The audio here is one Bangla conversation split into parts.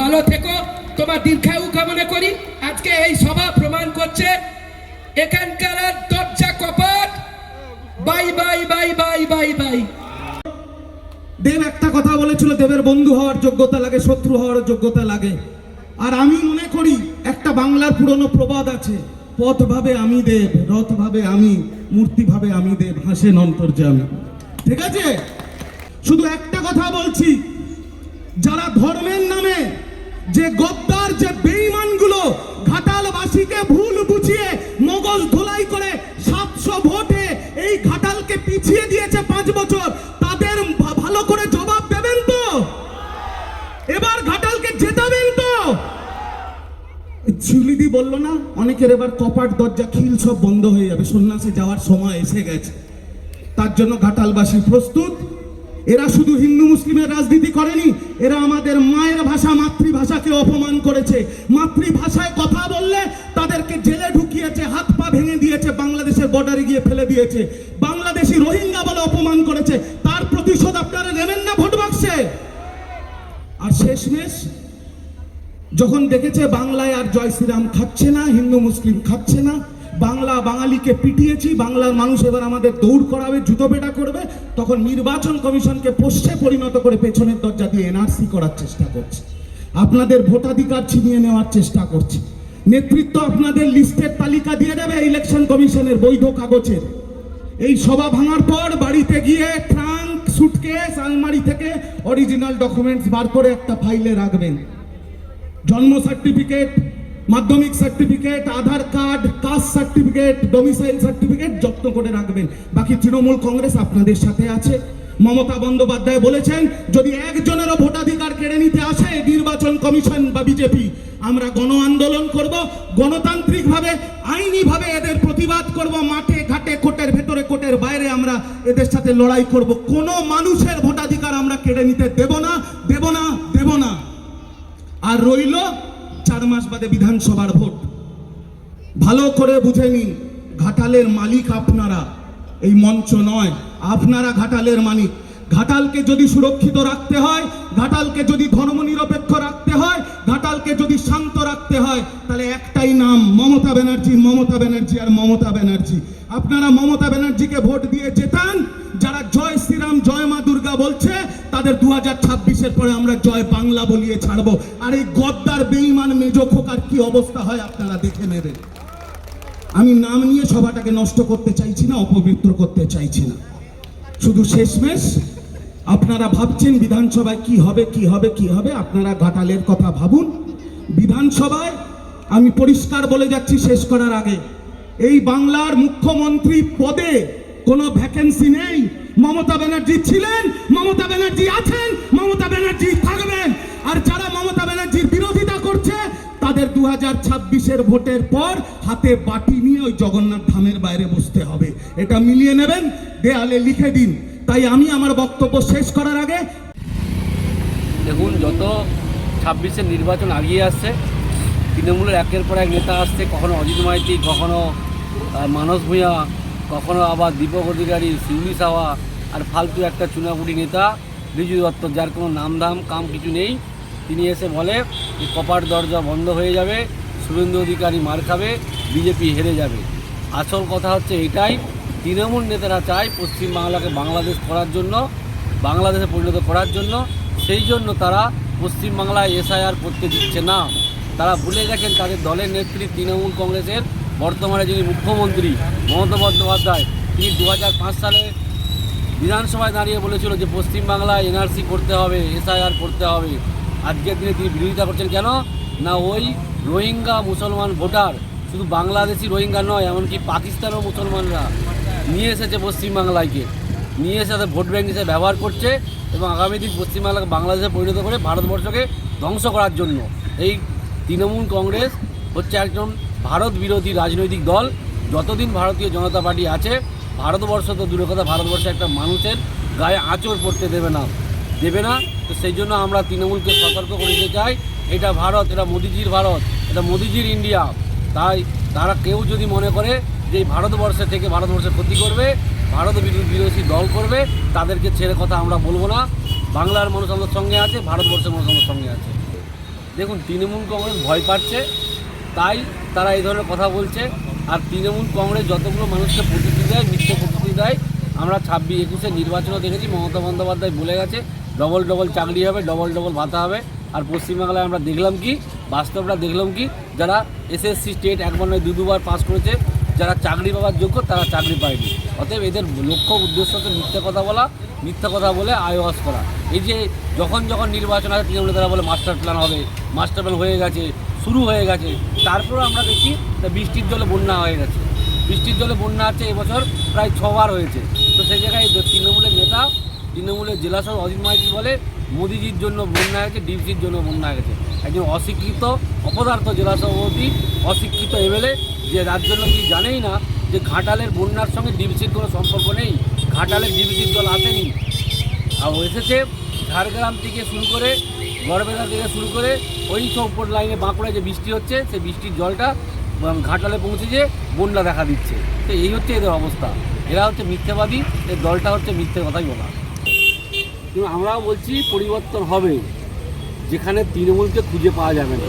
ভালো থেকো। তোমার দীর্ঘায়ু কামনা করি। আজকে এই সভা প্রমাণ করছে, এখানকার দরজা কপাট। Bye bye bye bye bye bye. Dev একটা কথা বলেছিল, দেবের বন্ধু হওয়ার যোগ্যতা লাগে, শত্রু হওয়ার যোগ্যতা লাগে। আর আমি মনে করি, একটা বাংলার পুরনো প্রবাদ আছে পথ ভাবে আমি দেব রথ ভাবে আমি মূর্তি ভাবে আমি দেব হাসেন অন্তর্যামী ঠিক আছে? শুধু একটা কথা বলছি যারা ধর্মের নামে যে গদ্দার, যে বেঈমানগুলো ঘাটালবাসীকে ভুল বুঝিয়ে মগজ ধোলাই করে সাতশো ভোটে এই ঘাটালকে পিছিয়ে দিয়েছে পাঁচ বছর, তাদের ভালো করে জবাব দেবেন তো? এবার ঘাটালকে জেতাবেন তো? ঝুলিদি বলল না, অনেকের এবার কপাট, দরজা, খিল সব বন্ধ হয়ে যাবে। সন্ন্যাসে যাওয়ার সময় এসে গেছে। তার জন্য ঘাটালবাসী প্রস্তুত। এরা শুধু হিন্দু, মুসলিমের রাজনীতি করেনি এরা আমাদের মায়ের ভাষা, মাতৃভাষাকে অপমান করেছে। মাতৃভাষায় কথা বললে তাদেরকে জেলে ঢুকিয়েছে, হাত পা ভেঙে দিয়েছে, বাংলাদেশের বর্ডারে গিয়ে ফেলে দিয়েছে। বাংলাদেশি রোহিঙ্গা বলে অপমান করেছে। তার প্রতিশোধ আপনারা নেবেন না ভোট বাক্সে আর শেষমেশ, যখন দেখেছে বাংলায় আর জয় শ্রীরাম খাচ্ছে না, হিন্দু, মুসলিম খাচ্ছে না বাংলা বাঙালিকে পিটিয়েছি বাংলার মানুষ এবার আমাদের দৌড় করাবে, জুতো পেটা করবে, তখন নির্বাচন কমিশনকে পোষ্যে পরিণত করে পেছনের দরজা দিয়ে এনআরসি করার চেষ্টা করছে। আপনাদের ভোটাধিকার ছিনিয়ে নেওয়ার চেষ্টা করছে। নেতৃত্ব আপনাদের লিস্টের তালিকা দিয়ে দেবে ইলেকশন কমিশনের বৈধ কাগজের। এই সভা ভাঙার পর বাড়িতে গিয়ে ট্রাঙ্ক সুটকেস আলমারি থেকে অরিজিনাল ডকুমেন্টস বার করে একটা ফাইলে রাখবেন। জন্ম সার্টিফিকেট মাধ্যমিক certificate Aadhaar caste certificate domicile certificate যত্ন করে রাখবেন। বাকি তৃণমূল কংগ্রেস আপনাদের সাথে আছে। মমতা বন্দ্যোপাধ্যায় বলেছেন, যদি একজনেরও ভোটাধিকার কেড়ে নিতে আসে, নির্বাচন কমিশন বা বিজেপি, আমরা গণ আন্দোলন করব, গণতান্ত্রিকভাবে, আইনিভাবে এদের প্রতিবাদ করব, মাঠে, ঘাটে কোটের ভেতরে কোটের বাইরে আমরা এদের সাথে লড়াই করব। কোনো মানুষের ভোটাধিকার আমরা কেড়ে নিতে দেব না দেব না দেব না। আর রইল চার মাস বাদে বিধানসভার ভোট। ভালো করে বুঝে নিন, ঘাটালের মালিক আপনারা। এই মঞ্চ নয়, আপনারা ঘাটালের মালিক। ঘাটালকে যদি সুরক্ষিত রাখতে হয়, ঘাটালকে যদি ধর্মনিরপেক্ষ রাখতে হয়, ঘাটালকে যদি শান্ত রাখতে হয়, তাহলে একটাই নাম, মমতা ব্যানার্জি মমতা ব্যানার্জি আর মমতা ব্যানার্জি। আপনারা মমতা ব্যানার্জিকে ভোট দিয়ে জেতান, যারা জয় শ্রীরাম, জয় মা দুর্গা বলছে, তাদের দু হাজার ছাব্বিশের পরে আমরা জয় বাংলা বলিয়ে ছাড়বো। আর এই গদ্দার, বেঈমান, মেজ খোকার কি অবস্থা হয় আপনারা দেখে নেবেন। আমি নাম নিয়ে সভাটাকে নষ্ট করতে চাইছি না, অপবিত্র করতে চাইছি না। শুধু শেষমেশ, আপনারা ভাবছেন বিধানসভায় কি হবে কি হবে কি হবে? আপনারা ঘাটালের কথা ভাবুন। বিধানসভায় আমি পরিষ্কার বলে যাচ্ছি শেষ করার আগে, এই বাংলার মুখ্যমন্ত্রী পদে কোনো ভ্যাকেন্সি নেই। মমতা ব্যানার্জি ছিলেন, মমতা ব্যানার্জি আছেন, মমতা ব্যানার্জি থাকবেন। আর যারা মমতা ব্যানার্জির বিরোধিতা করছে তাদের দু হাজার ছাব্বিশের ভোটের পর হাতে বাটি নিয়ে ওই জগন্নাথ ধামের বাইরে বসতে হবে। এটা মিলিয়ে নেবেন, দেয়ালে লিখে দিন। তাই আমি আমার বক্তব্য শেষ করার আগে দেখুন, যত ছাব্বিশের নির্বাচন আগিয়ে আসছে, তৃণমূলের একের পর এক নেতা আসছে, কখনো অজিত মাইতি, কখনো মানস ভূঁইয়া কখনো আবার দীপক অধিকারী, শিউলি সাওয়া আর ফালতু একটা চুনাপুটি নেতা বিজু দত্ত, যার কোনো নামধাম, কাম কিছু নেই। তিনি এসে বলে যে কপার দরজা বন্ধ হয়ে যাবে, শুভেন্দু অধিকারী মার খাবে, বিজেপি হেরে যাবে। আসল কথা হচ্ছে এটাই, তৃণমূল নেতারা চায় পশ্চিমবাংলাকে বাংলাদেশ করার জন্য, বাংলাদেশে পরিণত করার জন্য, সেই জন্য তারা পশ্চিমবাংলায় এসআইআর করতে দিচ্ছে না। তারা ভুলে গেছেন তাদের দলের নেত্রী তৃণমূল কংগ্রেসের বর্তমানে যিনি মুখ্যমন্ত্রী মমতা বন্দ্যোপাধ্যায়, তিনি দু হাজার পাঁচ সালে বিধানসভায় দাঁড়িয়ে বলেছিল যে পশ্চিমবাংলায় এনআরসি করতে হবে, এসআইআর করতে হবে। আজকের দিনে তিনি বিরোধিতা করছেন কেন? না ওই রোহিঙ্গা মুসলমান ভোটার, শুধু বাংলাদেশি রোহিঙ্গা নয়, এমনকি পাকিস্তানও মুসলমানরা নিয়ে এসেছে পশ্চিমবাংলায়কে নিয়ে এসে তাদের ভোট ব্যাঙ্ক হিসেবে ব্যবহার করছে এবং আগামী দিন পশ্চিমবাংলাকে বাংলাদেশে পরিণত করে ভারতবর্ষকে ধ্বংস করার জন্য। এই তৃণমূল কংগ্রেস হচ্ছে একজন ভারত বিরোধী রাজনৈতিক দল। যতদিন ভারতীয় জনতা পার্টি আছে, ভারতবর্ষ তো দূরে কথা, ভারতবর্ষে একটা মানুষের গায়ে আঁচড় পড়তে দেবে না। দেবে না। তো সেই জন্য আমরা তৃণমূলকে সতর্ক করে দিতে চাই। এটা ভারত, এটা মোদিজির ভারত, এটা মোদিজির ইন্ডিয়া। তাই তারা কেউ যদি মনে করে যে ভারতবর্ষে থেকে ভারতবর্ষের ক্ষতি করবে, ভারত বিরোধী দল করবে, তাদেরকে ছেড়ে কথা আমরা বলব না। বাংলার মানুষ আমাদের সঙ্গে আছে, ভারতবর্ষের মানুষ আমাদের সঙ্গে আছে। দেখুন, তৃণমূল কংগ্রেস ভয় পাচ্ছে, তাই তারা এই ধরনের কথা বলছে। আর তৃণমূল কংগ্রেস যতগুলো মানুষকে প্রতিশ্রুতি দেয়, মিথ্যে প্রতিশ্রুতি দেয়, আমরা ছাব্বিশ একুশে নির্বাচনও দেখেছি, মমতা বন্দ্যোপাধ্যায় বলে গেছে ডবল ডবল চাকরি হবে ডবল ডবল ভাতা হবে। আর পশ্চিমবাংলায় আমরা দেখলাম কি, বাস্তবটা দেখলাম কি, যারা এসএসসি স্টেট একবার নয় দু, দুবার পাস করেছে, যারা চাকরি পাওয়ার যোগ্য, তারা চাকরি পায়নি। অতএব এদের লক্ষ্য উদ্দেশ্য হচ্ছে মিথ্যা কথা বলা, মিথ্যা কথা বলে আয়োয়াস করা। এই যে যখন যখন নির্বাচন আসে, তৃণমূলে তারা বলে মাস্টার প্ল্যান হবে মাস্টার প্ল্যান হয়ে গেছে, শুরু হয়ে গেছে। তারপরে আমরা দেখি বৃষ্টির জলে বন্যা হয়ে গেছে। বৃষ্টির জলে বন্যা আছে এবছর প্রায় ছবার হয়েছে। তো সেই জায়গায় তৃণমূলের নেতা তৃণমূলের জেলা সহ অজিত মাইতি বলে, মোদিজির জন্য বন্যা হয়েছে ডিপসির জন্য বন্যা হয়ে গেছে। একজন অশিক্ষিত, অপদার্থ জেলা সভাপতি, অশিক্ষিত এমএলএ, যে রাজ্য জন্য কি জানেই না যে ঘাটালের বন্যার সঙ্গে ডিপসির কোনো সম্পর্ক নেই ঘাটালের ডিপসির জল আসেনি। আর এসেছে ঝাড়গ্রাম থেকে শুরু করে গড়বেলা থেকে শুরু করে, ওই সব উপর লাইনে বাঁকুড়ায় যে বৃষ্টি হচ্ছে, সেই বৃষ্টির জলটা ঘাটালে পৌঁছেছে বন্যা দেখা দিচ্ছে। তো এই হচ্ছে এদের অবস্থা। এরা হচ্ছে মিথ্যাবাদী এর দলটা হচ্ছে মিথ্যে কথাই বলা। কিন্তু আমরাও বলছি পরিবর্তন হবে। যেখানে তৃণমূলকে খুঁজে পাওয়া যাবে না।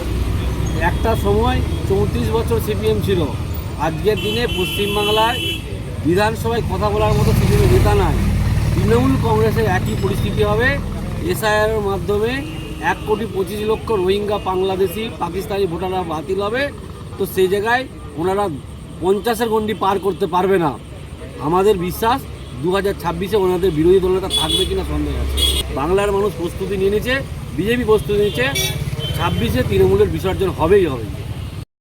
একটা সময় চৌত্রিশ বছর সিপিএম ছিল। আজকের দিনে পশ্চিমবাংলায় বিধানসভায় কথা বলার মতো সিপিএম নেতা নাই। তৃণমূল কংগ্রেসের একই পরিস্থিতি হবে। এসআইআরের মাধ্যমে এক কোটি পঁচিশ লক্ষ রোহিঙ্গা, বাংলাদেশি, পাকিস্তানি ভোটাররা বাতিল হবে। তো সেই জায়গায় ওনারা পঞ্চাশের গণ্ডি পার করতে পারবে না। আমাদের বিশ্বাস দু হাজার ছাব্বিশে ওনাদের বিরোধী দলনেতা থাকবে কিনা সন্দেহ আছে। বাংলার মানুষ প্রস্তুতি নিয়ে নিয়েছে, বিজেপি প্রস্তুতি নিয়েছে, ছাব্বিশে তৃণমূলের বিসর্জন হবেই হবে